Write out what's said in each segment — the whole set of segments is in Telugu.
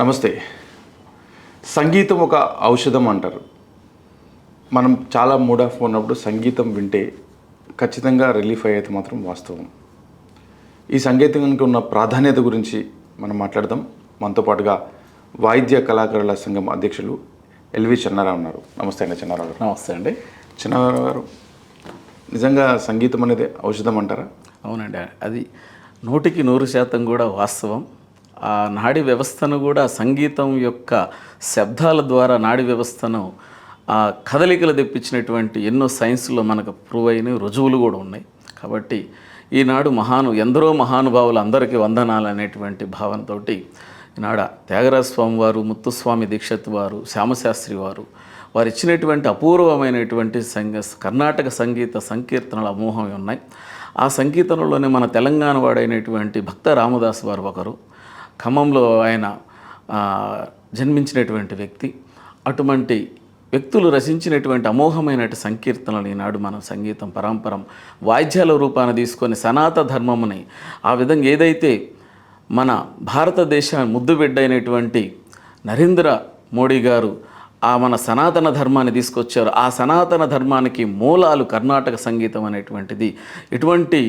నమస్తే. సంగీతం ఒక ఔషధం అంటారు. మనం చాలా మూడ్ ఆఫ్ ఉన్నప్పుడు సంగీతం వింటే ఖచ్చితంగా రిలీఫ్ అయ్యేది మాత్రం వాస్తవం. ఈ సంగీతానికి ఉన్న ప్రాధాన్యత గురించి మనం మాట్లాడదాం. మనతో పాటుగా వాయిద్య కళాకారుల సంఘం అధ్యక్షులు ఎల్వి చెన్నారావు ఉన్నారు. నమస్తే అండి చెన్నారావు గారు. నమస్తే అండి. చెన్నారావు గారు నిజంగా సంగీతం అనేది ఔషధం అంటారా? అవునండి. అది నూటికి నూరు శాతం కూడా వాస్తవం. ఆ నాడీ వ్యవస్థను కూడా సంగీతం యొక్క శబ్దాల ద్వారా నాడీ వ్యవస్థను ఆ కదలికలు తెప్పించినటువంటి ఎన్నో సైన్స్లో మనకు ప్రూవ్ అయిన రుజువులు కూడా ఉన్నాయి. కాబట్టి ఈనాడు మహాను ఎందరో మహానుభావులు అందరికీ వందనాలు అనేటువంటి భావనతోటి ఈనాడ త్యాగరాజస్వామి వారు ముత్తుస్వామి దీక్షత్ వారు శ్యామశాస్త్రి వారు వారు ఇచ్చినటువంటి అపూర్వమైనటువంటి సంగ కర్ణాటక సంగీత సంకీర్తనలు అమోహం ఉన్నాయి. ఆ సంకీర్తనలోనే మన తెలంగాణ వాడైనటువంటి భక్త రామదాస్ వారు ఒకరు ఖమ్మంలో ఆయన జన్మించినటువంటి వ్యక్తి. అటువంటి వ్యక్తులు రచించినటువంటి అమోఘమైన సంకీర్తనలు ఈనాడు మనం సంగీతం పరంపరం వాయిద్యాల రూపాన తీసుకొని సనాత ధర్మముని ఆ విధంగా ఏదైతే మన భారతదేశాన్ని ముద్దుబిడ్డ అయినటువంటి నరేంద్ర మోడీ గారు ఆ మన సనాతన ధర్మాన్ని తీసుకొచ్చారు. ఆ సనాతన ధర్మానికి మూలాలు కర్ణాటక సంగీతం అనేటువంటిది. ఎటువంటి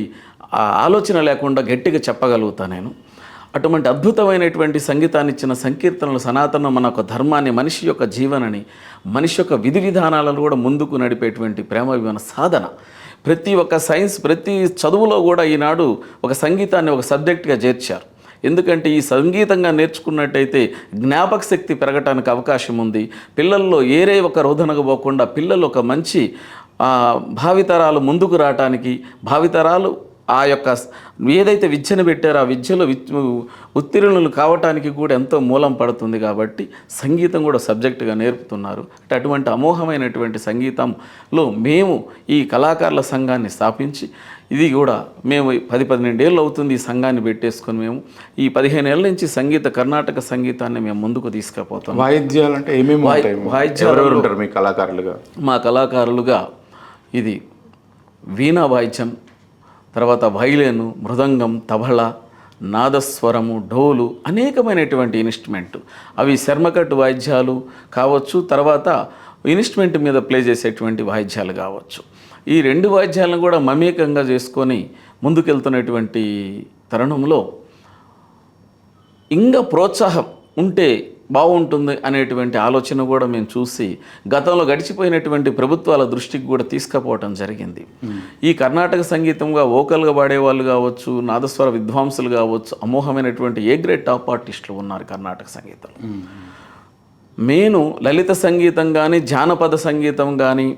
ఆలోచన లేకుండా గట్టిగా చెప్పగలుగుతా నేను. అటువంటి అద్భుతమైనటువంటి సంగీతాన్ని ఇచ్చిన సంకీర్తనలు సనాతనం మన ఒక ధర్మాన్ని మనిషి యొక్క జీవనని మనిషి యొక్క విధి విధానాలను కూడా ముందుకు నడిపేటువంటి ప్రేమ వివన సాధన. ప్రతి ఒక్క సైన్స్ ప్రతి చదువులో కూడా ఈనాడు ఒక సంగీతాన్ని ఒక సబ్జెక్ట్గా చేర్చారు. ఎందుకంటే ఈ సంగీతంగా నేర్చుకున్నట్టయితే జ్ఞాపక శక్తి పెరగటానికి అవకాశం ఉంది. పిల్లల్లో ఏరే ఒక రోధనకు పోకుండా పిల్లలు ఒక మంచి భావితరాలు ముందుకు రావటానికి భావితరాలు ఆ యొక్క ఏదైతే విద్యను పెట్టారో ఆ విద్యలో విద్ ఉత్తీర్ణులు కావటానికి కూడా ఎంతో మూలం పడుతుంది కాబట్టి సంగీతం కూడా సబ్జెక్టుగా నేర్పుతున్నారు. అంటే అటువంటి అమోఘమైనటువంటి సంగీతంలో మేము ఈ కళాకారుల సంఘాన్ని స్థాపించి ఇది కూడా మేము పది పన్నెండేళ్ళు అవుతుంది ఈ సంఘాన్ని పెట్టేసుకొని మేము ఈ పదిహేను ఏళ్ళ నుంచి సంగీత కర్ణాటక సంగీతాన్ని మేము ముందుకు తీసుకుపోతాం వాయిద్యాలు అంటే ఏమేమి వాయి- ఉంటాయి? వాయిద్యాలలో- ఎవరెవరు ఉంటారు మీ కళాకారులుగా? మా కళాకారులుగా ఇది వీణా వాయిద్యం తర్వాత వైలేను మృదంగం తబళ నాదస్వరము డోలు అనేకమైనటువంటి ఇన్స్ట్రుమెంట్ అవి శర్మకట్టు వాయిద్యాలు కావచ్చు తర్వాత ఇన్స్ట్రుమెంట్ మీద ప్లే చేసేటువంటి వాయిద్యాలు కావచ్చు. ఈ రెండు వాయిద్యాలను కూడా మమేకంగా చేసుకొని ముందుకెళ్తున్నటువంటి తరుణంలో ఇంకా ప్రోత్సాహం ఉంటే బాగుంటుంది అనేటువంటి ఆలోచన కూడా మేము చూసి గతంలో గడిచిపోయినటువంటి ప్రభుత్వాల దృష్టికి కూడా తీసుకుపోవటం జరిగింది. ఈ కర్ణాటక సంగీతంగా వోకల్గా పాడేవాళ్ళు కావచ్చు నాదస్వర విద్వాంసులు కావచ్చు అమోఘమైనటువంటి ఏ గ్రేడ్ టాప్ ఆర్టిస్టులు ఉన్నారు కర్ణాటక సంగీతం నేను లలిత సంగీతం కానీ జానపద సంగీతం కానీ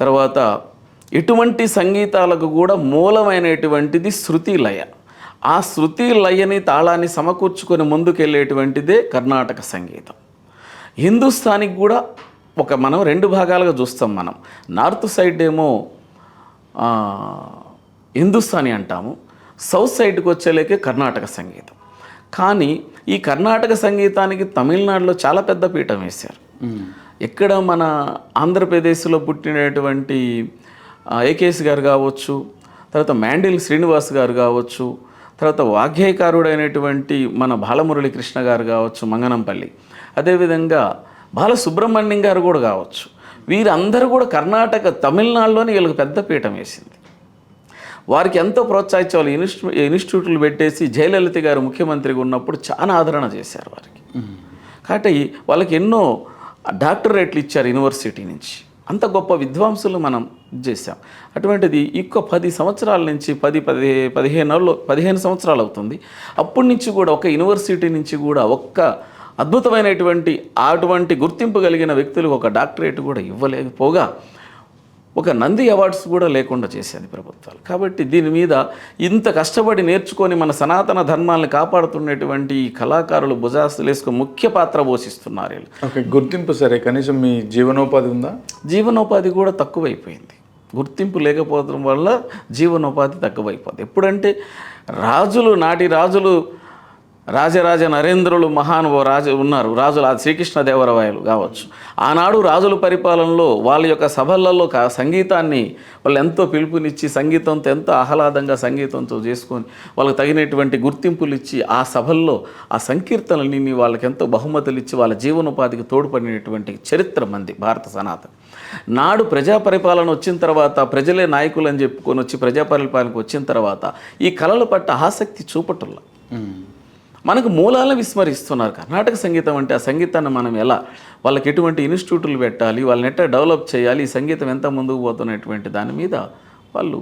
తర్వాత ఎటువంటి సంగీతాలకు కూడా మూలమైనటువంటిది శృతి లయ. ఆ శృతి లయని తాళాన్ని సమకూర్చుకొని ముందుకెళ్ళేటువంటిదే కర్ణాటక సంగీతం. హిందుస్థానికి కూడా ఒక మనం రెండు భాగాలుగా చూస్తాం మనం. నార్త్ సైడ్ ఏమో హిందుస్థానీ అంటాము. సౌత్ సైడ్కి వచ్చేలేకే కర్ణాటక సంగీతం. కానీ ఈ కర్ణాటక సంగీతానికి తమిళనాడులో చాలా పెద్ద పీఠం వేశారు. ఎక్కడ మన ఆంధ్రప్రదేశ్లో పుట్టినటువంటి ఏకేఎస్ గారు కావచ్చు తర్వాత మ్యాండిల్ శ్రీనివాస్ గారు కావచ్చు తర్వాత వాగ్గేయకారుడైనటువంటి మన బాలమురళి కృష్ణ గారు కావచ్చు మంగనంపల్లి. అదేవిధంగా బాలసుబ్రహ్మణ్యం గారు కూడా కావచ్చు. వీరందరూ కూడా కర్ణాటక తమిళనాడులోనే వీళ్ళకి పెద్ద పీఠం వేసింది. వారికి ఎంతో ప్రోత్సహించేవాళ్ళు ఇన్స్టి ఇన్స్టిట్యూట్లు పెట్టేసి జయలలిత గారు ముఖ్యమంత్రిగా ఉన్నప్పుడు చాలా ఆదరణ చేశారు వారికి. కాబట్టి వాళ్ళకి ఎన్నో డాక్టరేట్లు ఇచ్చారు యూనివర్సిటీ నుంచి. అంత గొప్ప విద్వాంసులు మనం చేశాం. అటువంటిది ఇంకో పది సంవత్సరాల నుంచి పది పది పదిహేను పదిహేను సంవత్సరాలు అవుతుంది. అప్పటి నుంచి కూడా ఒక యూనివర్సిటీ నుంచి కూడా ఒక్క అద్భుతమైనటువంటి అటువంటి గుర్తింపు కలిగిన వ్యక్తులకు ఒక డాక్టరేట్ కూడా ఇవ్వలేకపోగా. ఒక నంది అవార్డ్స్ కూడా లేకుండా చేసేది ప్రభుత్వాలు. కాబట్టి దీని మీద ఇంత కష్టపడి నేర్చుకొని మన సనాతన ధర్మాలను కాపాడుతున్నటువంటి ఈ కళాకారులు భుజాస్తులు వేసుకొని ముఖ్య పాత్ర పోషిస్తున్నారు వీళ్ళు. గుర్తింపు సరే కనీసం మీ జీవనోపాధి ఉందా? జీవనోపాధి కూడా తక్కువైపోయింది. గుర్తింపు లేకపోవడం వల్ల జీవనోపాధి తక్కువైపోతుంది ఎప్పుడంటే రాజులు నాటి రాజులు రాజరాజ నరేంద్రులు మహానుభవ రాజు ఉన్నారు. రాజులు ఆ శ్రీకృష్ణదేవరాయలు కావచ్చు. ఆనాడు రాజుల పరిపాలనలో వాళ్ళ యొక్క సభలలో కా- సంగీతాన్ని వాళ్ళు ఎంతో పిలుపునిచ్చి సంగీతంతో ఎంతో ఆహ్లాదంగా సంగీతంతో చేసుకొని వాళ్ళకి తగినటువంటి గుర్తింపులు ఇచ్చి ఆ సభల్లో ఆ సంకీర్తనలని వాళ్ళకి ఎంతో బహుమతులు ఇచ్చి వాళ్ళ జీవనోపాధికి తోడ్పడినటువంటి చరిత్ర మంది భారత సనాతన. నాడు ప్రజా పరిపాలన వచ్చిన తర్వాత ప్రజలే నాయకులు అని చెప్పుకొని వచ్చి ప్రజా పరిపాలనకు వచ్చిన తర్వాత ఈ కళల పట్ల ఆసక్తి చూపటంలా. మనకు మూలాలను విస్మరిస్తున్నారు. కర్ణాటక సంగీతం అంటే ఆ సంగీతాన్ని మనం ఎలా వాళ్ళకి ఎటువంటి ఇన్స్టిట్యూట్లు పెట్టాలి వాళ్ళని ఎట్లా డెవలప్ చేయాలి ఈ సంగీతం ఎంత ముందుకు పోతున్నటువంటి దాని మీద వాళ్ళు